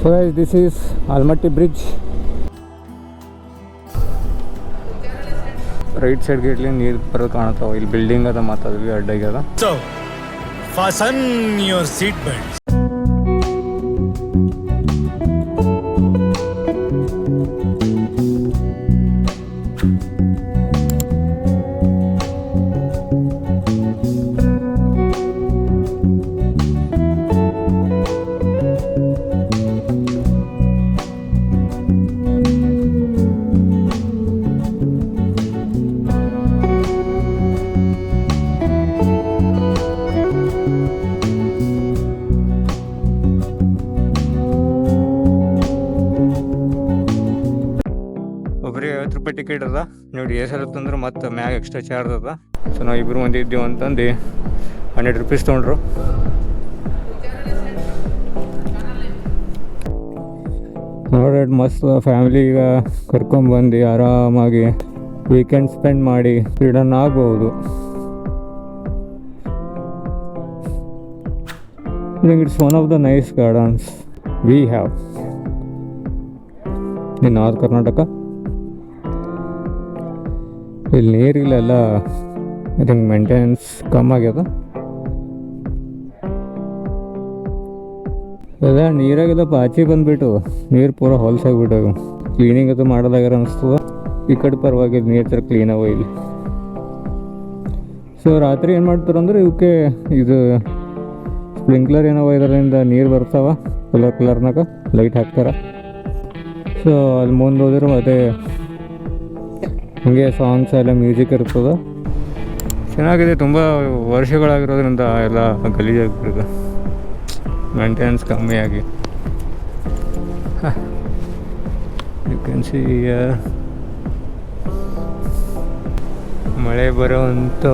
So guys this is Almatti bridge right side ಗೇಟ್ಲಿ ನೀರು ಬರೋದು ಕಾಣತಾವ ಇಲ್ಲಿ ಬಿಲ್ಡಿಂಗ್ ಅದ ಮಾತಾದ್ವಿ ಅಡ್ಡಾಗ್ಯದ ಸೊ ಫಾಸನ್ ಯುವರ್ ಸೀಟ್ ಒಬ್ರಿಗೆ ಟಿಕೆಟ್ ಅದ. ನೋಡಿ ಎಷ್ಟು ತಂದ್ರೆ ಮತ್ತೆ ಮ್ಯಾಗ ಎಕ್ಸ್ಟ್ರಾ ಚಾರ್ಜ್ ಅದ. ಸೊ ನಾವು ಇಬ್ಬರು ಮಂದಿ ಇದ್ದೀವಿ ಅಂತಂದು ಹಂಡ್ರೆಡ್ ರುಪೀಸ್ ತೊಗೊಂಡ್ರು. ನೋಡ್ರಿ ಮಸ್ತ್ ಫ್ಯಾಮಿಲಿ ಈಗ ಕರ್ಕೊಂಬಂದು ಆರಾಮಾಗಿ ವೀಕೆಂಡ್ ಸ್ಪೆಂಡ್ ಮಾಡಿ ಫ್ರೀಡನ್ ಆಗ್ಬೋದು. It's one of the nice gardens we have in north Karnataka ಇಲ್ಲಿ ನೀರಿಲ್ಲೆಲ್ಲ ಐ ಥಿಂಕ್ ಮೇಂಟೆನೆನ್ಸ್ ಕಮ್ಮಿ ಆಗ್ಯದ. ಅದ ನೀರಾಗೆಲ್ಲ ಪಾಚಿ ಬಂದ್ಬಿಟ್ಟು ನೀರು ಪೂರ ಹೊಲ್ಸಾಗ್ಬಿಟ್ಟು ಕ್ಲೀನಿಂಗ್ ಅದು ಮಾಡೋದಾಗ್ಯಾರ ಅನಿಸ್ತದ. ಈ ಕಡೆ ಪರವಾಗಿ ನೀರು ಥರ ಕ್ಲೀನ್ ಅವ ಇಲ್ಲಿ. ಸೊ ರಾತ್ರಿ ಏನು ಮಾಡ್ತಾರಂದ್ರೆ ಇವಕ್ಕೆ ಇದು ಸ್ಪ್ರಿಂಕ್ಲರ್ ಏನವ ಇದರಿಂದ ನೀರು ಬರ್ತಾವ. ಕಲರ್ ಕಲರ್ನಾಗ ಲೈಟ್ ಹಾಕ್ತಾರ. ಸೊ ಅಲ್ಲಿ ಮುಂದೆ ಹೋದ್ರೆ ಮತ್ತೆ ಹಂಗೆ ಸಾಂಗ್ಸ್ ಎಲ್ಲ ಮ್ಯೂಸಿಕ್ ಇರ್ತದೆ? ಚೆನ್ನಾಗಿದೆ, ತುಂಬ ವರ್ಷಗಳಾಗಿರೋದ್ರಿಂದ ಎಲ್ಲ ಗಲೀಜಾಗ್ಬಿಟ್ಟಿದೆ. ಮೇಂಟೆನೆನ್ಸ್ ಕಮ್ಮಿ ಆಗಿ. ಯು ಕ್ಯಾನ್ ಸಿ ಮಳೆ ಬರೋವಂಥ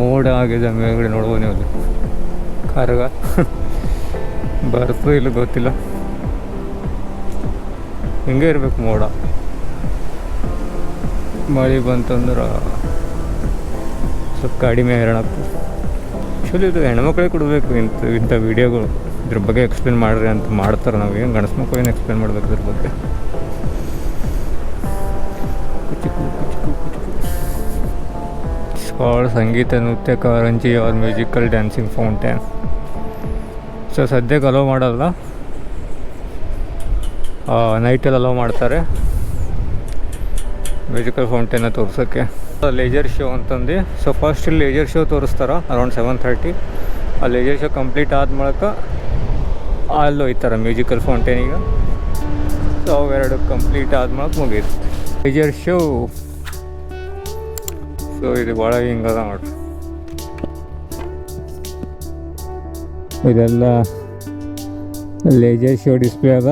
ಮೋಡ ಆಗಿದೆ ಮೇಲ್ಗಡೆ ನೋಡ್ಬೋದು ನೀವು ಕಾರ್ಗ. ಬರ್ತೋ ಇಲ್ಲ ಗೊತ್ತಿಲ್ಲ. ಹಿಂಗೆ ಇರಬೇಕು ಮೋಡ? ಮಳೆ ಬಂತಂದ್ರೆ ಸ್ವಲ್ಪ ಕಡಿಮೆ ಹೈರಾಣ ಆಗ್ತದೆ. ಆ್ಯಕ್ಚುಲಿ ಇದು ಹೆಣ್ಮಕ್ಳಿಗೆ ಕೊಡಬೇಕು ಇಂಥ ಇಂಥ ವೀಡಿಯೋಗಳು. ಇದ್ರ ಬಗ್ಗೆ ಎಕ್ಸ್ಪ್ಲೇನ್ ಮಾಡ್ರಿ ಅಂತ ಮಾಡ್ತಾರೆ ನಾವು. ಏನು ಗಂಡಸ ಮಕ್ಕಳು ಏನು ಎಕ್ಸ್ಪ್ಲೇನ್ ಮಾಡ್ಬೇಕು ಇದ್ರ ಬಗ್ಗೆ? ಸ್ಕಾಲ್ ಸಂಗೀತ ನೃತ್ಯ ಕಾರಂಜಿ or musical dancing fountain so ಸದ್ಯಕ್ಕೆ ಅಲೋ ಮಾಡಲ್ಲ. ನೈಟಲ್ಲಿ ಅಲೋ ಮಾಡ್ತಾರೆ. ಮ್ಯೂಸಿಕಲ್ ಫೌಂಟೇನ ತೋರಿಸೋಕ್ಕೆ. ಲೇಜರ್ ಶೋ ಅಂತಂದು. ಸೊ ಫಸ್ಟ್ ಇಲ್ಲಿ ಲೇಜರ್ ಶೋ ತೋರಿಸ್ತಾರೆ ಅರೌಂಡ್ ಸೆವೆನ್ ಥರ್ಟಿ ಆ ಲೇಜರ್ ಶೋ ಕಂಪ್ಲೀಟ್ ಆದ ಮೂಲಕ ಅಲ್ಲಿ ಹೋಯ್ತಾರೆ ಮ್ಯೂಸಿಕಲ್ ಫೌಂಟೇನಿಗೆ ಸೊ ಅವೆರಡು ಕಂಪ್ಲೀಟ್ ಆದ ಮೂಲಕ ಮುಗೀತು ಲೇಜರ್ ಶೋ ಸೊ ಇದು ಭಾಳ ಹಿಂಗದ ನೋಡ್ರಿ. ಇದೆಲ್ಲ ಲೇಜರ್ ಶೋ ಡಿಸ್ಪ್ಲೇ ಅದ.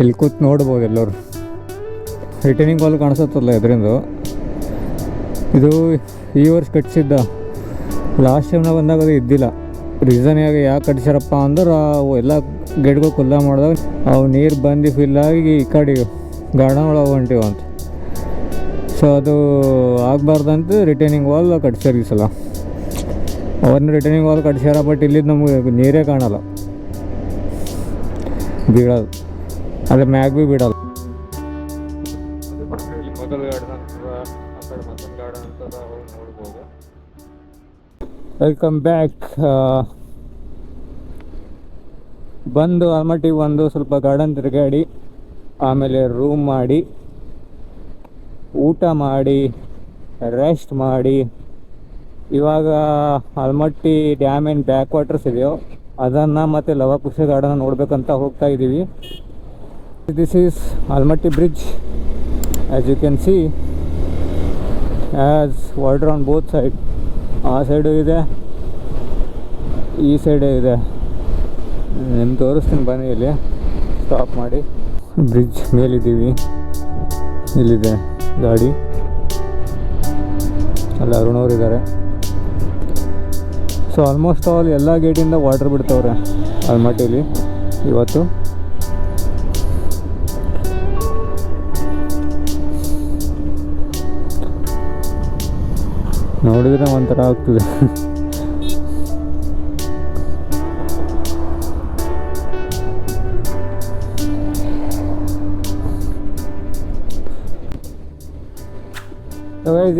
ಇಲ್ಲಿ ಕೂತ್ ನೋಡ್ಬೋದು ಎಲ್ಲರೂ. ರಿಟರ್ನಿಂಗ್ ವಾಲ್ ಕಾಣಿಸುತ್ತಲ್ಲ ಇದರಿಂದ ಇದು ಈ ವರ್ಷ ಕಟ್ಟಿಸಿದ್ದ ಲಾಸ್ಟ್ ಟೈಮ್ನ ಬಂದಾಗ ಅದು ಇದ್ದಿಲ್ಲ. ರೀಸನ್ ಯಾಕೆ ಯಾಕೆ ಕಟ್ಸ್ಯಾರಪ್ಪ ಅಂದ್ರೆ ಎಲ್ಲ ಗೇಟ್ಗಳು ಕುಲ್ಲ ಮಾಡಿದಾಗ ಅವು ನೀರು ಬಂದು ಫಿಲ್ ಆಗಿ ಈ ಕಡೆ ಗಾರ್ಡನ್ ಒಳಗೆ ಹೊಂಟಿವು ಅಂತ. ಸೊ ಅದು ಆಗಬಾರ್ದಂತ ರಿಟರ್ನಿಂಗ್ ವಾಲ್ ಕಟ್ಸ್ಯಾರ ಈ ಸಲ. ಅವ್ರನ್ನ ರಿಟರ್ನಿಂಗ್ ವಾಲ್ ಕಟ್ಸ್ಯಾರ ಬಟ್ ಇಲ್ಲಿದ್ದು ನಮಗೆ ನೀರೇ ಕಾಣಲ್ಲ. ಬೀಳೋದು. ಅದೇ ಮ್ಯಾಗ್ ಭೀ ಬಿಡಲ್ಲ ವೆಲ್ಕಮ್ ಬ್ಯಾಕ್ ಬಂದು ಆಲ್ಮಟ್ಟಿಗೆ ಬಂದು ಸ್ವಲ್ಪ ಗಾರ್ಡನ್ ತಿರುಗಾಡಿ, ಆಮೇಲೆ ರೂಮ್ ಮಾಡಿ, ಊಟ ಮಾಡಿ ರೆಸ್ಟ್ ಮಾಡಿ. ಇವಾಗ ಆಲ್ಮಟ್ಟಿ ಡ್ಯಾಮ್ ಏನು ಬ್ಯಾಕ್ ವಾಟರ್ಸ್ ಇದೆಯೋ, ಅದನ್ನು ಮತ್ತು ಲವಕುಶ ಗಾರ್ಡನ್ ನೋಡಬೇಕಂತ ಹೋಗ್ತಾ ಇದ್ದೀವಿ this is Almatti bridge as you can see as water on both side ಆ ಸೈಡು ಇದೆ. ಈ ಸೈಡೇ ಇದೆ. ನಿಮ್ಗೆ ತೋರಿಸ್ತೀನಿ ಬನ್ನಿ ಇಲ್ಲಿ. ಸ್ಟಾಪ್ ಮಾಡಿ. ಬ್ರಿಡ್ಜ್ ಮೇಲಿದ್ದೀವಿ. ಇಲ್ಲಿದೆ ಗಾಡಿ. ಅಲ್ಲಿ ಅರುಣವ್ರು ಇದ್ದಾರೆ. ಸೊ ಆಲ್ಮೋಸ್ಟ್ ಆಲ್ ಎಲ್ಲ ಗೇಟಿಂದ ವಾಟರ್ ಬಿಡ್ತವ್ರೆ. ಆಲ್ಮಟ್ಟಿಲಿ ಇವತ್ತು. ನೋಡಿದ್ರೆ ಒಂಥರ ಆಗ್ತದೆ.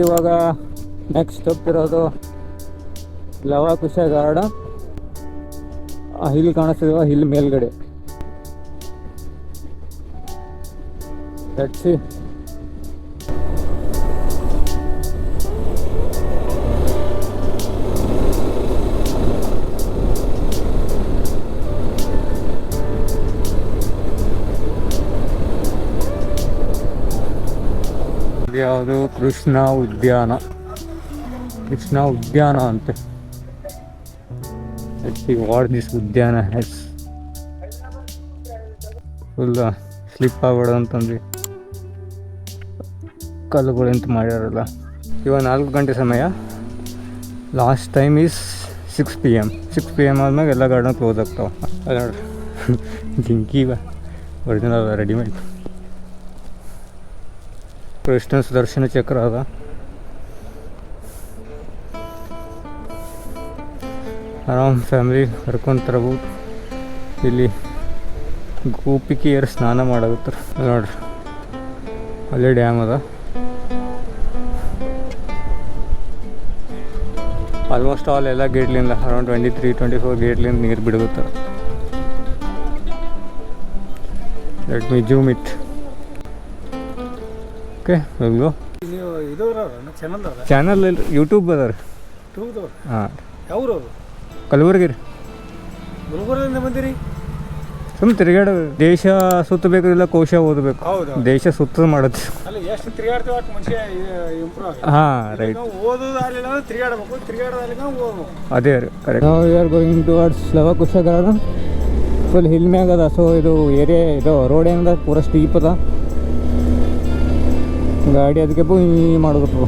ಇವಾಗ ನೆಕ್ಸ್ಟ್ ಸ್ಟೆಪ್ ಇರೋದು ಲವ ಕುಶ ಗಾರ್ಡನ್ ಆ ಹಿಲ್ ಕಾಣಿಸ್ತಿದ್ವ ಹಿಲ್ ಮೇಲ್ಗಡೆ. See see. ಯಾವುದು ಕೃಷ್ಣ ಉದ್ಯಾನ. ಕೃಷ್ಣ ಉದ್ಯಾನ ಅಂತೆ. ವಾಟ್ ದಿಸ್ ಉದ್ಯಾನ ಹೆಸ್ ಫುಲ್ ಸ್ಲಿಪ್ ಆಗ್ಬೇಡ ಅಂತಂದು ಕಲ್ಲುಗಳು ಎಂತ ಮಾಡ್ಯಾರಲ್ಲ. ಇವಾಗ ನಾಲ್ಕು ಗಂಟೆ ಸಮಯ. Last time is six P M six P M ಆದ್ಮೇಲೆ ಎಲ್ಲ ಗಾರ್ಡನ್ ಕ್ಲೋಸ್ ಆಗ್ತಾವೆ. ಜಿಂಕಿ ಒರಿಜಿನಲ್ ರೆಡಿಮೇಡ್ ಕೃಷ್ಣ ಸುದರ್ಶನ ಚಕ್ರ ಅದ. ಆರಾಮ್ ಫ್ಯಾಮಿಲಿ ಕರ್ಕೊಂಡು ಇಲ್ಲಿ ಗೋಪಿಕೆಯರು ಸ್ನಾನ ಮಾಡಾಗತ್ತಾರ ನೋಡ್ರಿ. ಅಲ್ಲೇ ಡ್ಯಾಮ್ ಅದ. ಆಲ್ಮೋಸ್ಟ್ ಆಲ್ ಎಲ್ಲ ಗೇಟ್ಲಿಂದ around twenty three twenty four ಗೇಟ್ಲಿಂದ ನೀರು ಬಿಡುತ್ತೆ let me zoom it okay ಹೋಗ್ಲು. ನೀವು ಇದು ಚಾನಲ್ ಚಾನಲ್ ಯೂಟ್ಯೂಬ್ ಅದ ರೀ ಹಾಂ ಯಾವ್ರು ಅವರು ಕಲಬುರ್ಗಿ ರೀ ಗುಲ್ಬರ್ಗದಿಂದ ಬಂದಿರಿ? ತಿರುಗಾಡ ದೇಶ ಸುತ್ತಬೇಕು ಇಲ್ಲ ಕೋಶ ಓದಬೇಕು. ಹೌದು ದೇಶ ಸುತ್ತ ಮಾಡುತ್ತೆ ಅಲ್ಲ ಎಷ್ಟು ತಿರುಗಾಡ್ತೀವಿ ಅಷ್ಟು ಮನುಷ್ಯ ಇಂಪ್ರೂವ್ ಆಗ ಹಾಂ ರೈಟ್ ಅಂದ್ರೆ ತಿರುಗಾಡ್ಬೇಕು ತಿರುಗಾಡೋದಾಗಲಿಲ್ಲ ಅದೇ ರೀ ಕರೆಕ್ಟ್ ನಾವು you are going towards Lavakusha garden full hill ಮ್ಯಾಗ ಅದ. ಸೊ ಇದು ಏರಿಯಾ ಇದು ರೋಡ್ ಏನದ? ಪೂರ ಸ್ಟೀಪ್ ಅದ. ಗಾಡಿ ಅದಕ್ಕೆ ಪೂ ಮಾಡೋದು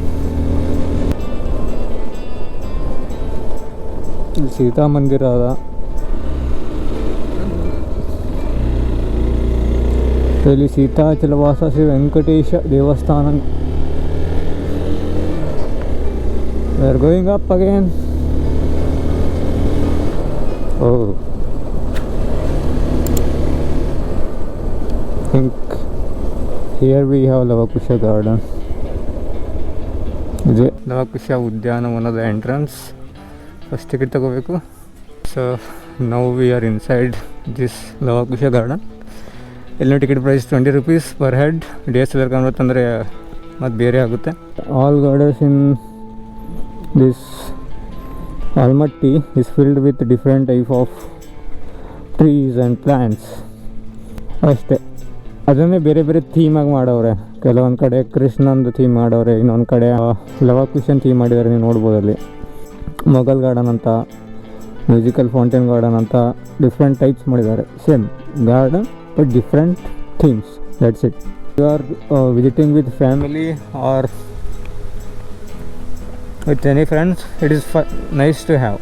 ಇಲ್ಲಿ ಸೀತಾ ಮಂದಿರ ಅದ. ಇಲ್ಲಿ ಸೀತಾಚಲವಾಸ ಶ್ರೀ ವೆಂಕಟೇಶ ದೇವಸ್ಥಾನ. We are going up again Oh. Here we have Lavakusha garden. ಇದೆ. ಲವಕುಶ ಉದ್ಯಾನವನದ ಎಂಟ್ರೆನ್ಸ್ ಫಸ್ಟ್ ಟಿಕೆಟ್ ತಗೋಬೇಕು. So now we are inside this Lavakusha garden ಎಲ್ಲಿನ ticket price twenty rupees per head D S L R ಅಂದರೆ ಮತ್ತು ಬೇರೆ ಆಗುತ್ತೆ. All gardens in this Almatti is filled with different type of trees and plants ಅಷ್ಟೇ. ಅದನ್ನೇ ಬೇರೆ ಬೇರೆ ಥೀಮಾಗಿ ಮಾಡವ್ರೆ. ಕೆಲವೊಂದು ಕಡೆ ಕೃಷ್ಣಂದು ಥೀಮ್ ಮಾಡವ್ರೆ, ಇನ್ನೊಂದು ಕಡೆ ಲವ ಲವಕುಶನ್ ಥೀಮ್ ಮಾಡಿದ್ದಾರೆ ನೀವು ನೋಡ್ಬೋದು ಅಲ್ಲಿ ಮೊಘಲ್ ಗಾರ್ಡನ್ ಅಂತ, ಮ್ಯೂಸಿಕಲ್ ಫೌಂಟೇನ್ ಗಾರ್ಡನ್ ಅಂತ ಡಿಫ್ರೆಂಟ್ ಟೈಪ್ಸ್ ಮಾಡಿದ್ದಾರೆ same garden but different themes that's it you are visiting with family or with any friends it is ಫ ನೈಸ್ ಟು ಹ್ಯಾವ್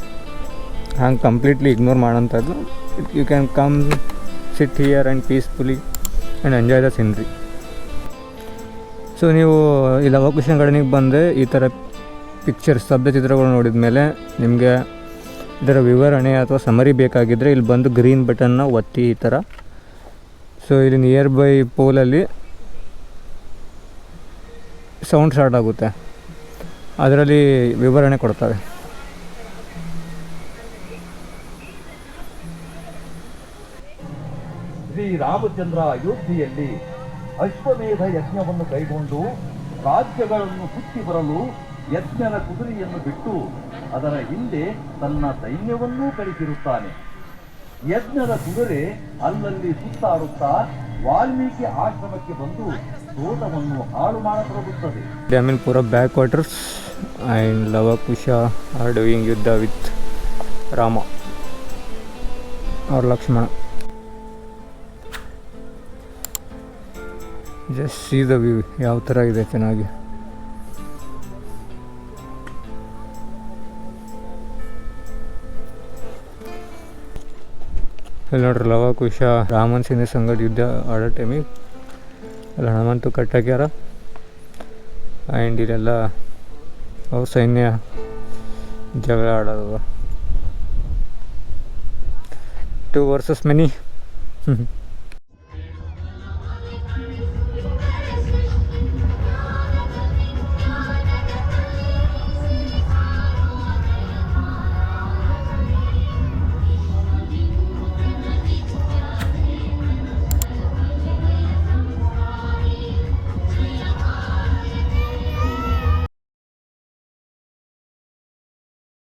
ಹಂಗೆ completely ignore ಮಾಡೋಂಥದ್ದು you can come sit here and peacefully and enjoy the scenery so ನೀವು ಈ ಲವಕುಶನ್ ಗಾರ್ಡನಿಗೆ ಬಂದರೆ ಈ ಥರ pictures ಶಬ್ದ ಚಿತ್ರಗಳು ನೋಡಿದ ಮೇಲೆ ನಿಮಗೆ ಇದರ ವಿವರಣೆ ಅಥವಾ ಸಮರಿ ಬೇಕಾಗಿದ್ದರೆ ಇಲ್ಲಿ ಬಂದು ಗ್ರೀನ್ ಬಟನ್ನ ಒತ್ತಿ ಈ ಥರ ಸೊ ಇಲ್ಲಿ ನಿಯರ್ ಬೈ ಪೋಲಲ್ಲಿ ಸೌಂಡ್ ಸ್ಟಾರ್ಟ್ ಆಗುತ್ತೆ. ಅದರಲ್ಲಿ ವಿವರಣೆ ಕೊಡ್ತಾರೆ. ಶ್ರೀರಾಮಚಂದ್ರ ಅಯೋಧ್ಯೆಯಲ್ಲಿ ಅಶ್ವಮೇಧ ಯಜ್ಞವನ್ನು ಕೈಗೊಂಡು ರಾಜ್ಯಗಳನ್ನು ಸುತ್ತಿ ಬರಲು ಯಜ್ಞನ ಕುದುರೆಯನ್ನು ಬಿಟ್ಟು ಅದರ ಹಿಂದೆ ತನ್ನ ಸೈನ್ಯವನ್ನೂ ಕಳಿಸಿರುತ್ತಾನೆ ಯಜ್ಞದ ಕುದುರೆ ಅಲ್ಲಲ್ಲಿ ಸುತ್ತಾಡುತ್ತಾ ವಾಲ್ಮೀಕಿ ಆಶ್ರಮಕ್ಕೆ ಬಂದು ತೋಟವನ್ನು ಹಾಳು ಮಾಡತೊಡಗುತ್ತದೆ back are and Pura backwaters ಯುದ್ಧ Lavakusha Rama doing Lakshmana. Just see the view ಯಾವ ಥರ ಇದೆ ಚೆನ್ನಾಗಿ. ಇಲ್ಲಿ ನೋಡ್ರಿ ಲವ ಕುಶ ರಾಮನ್ ಸಿಂಧ ಸಂಗಡ ಯುದ್ಧ ಆಡೋ ಟೈಮಿಗೆ ಅಲ್ಲಿ ಹಣಮಂತು ಕಟ್ಟಾಕ್ಯಾರ. ಆ್ಯಂಡ್ ಇಲ್ಲೆಲ್ಲ ಅವು ಸೈನ್ಯ ಜಗಳ ಆಡೋದು. To versus many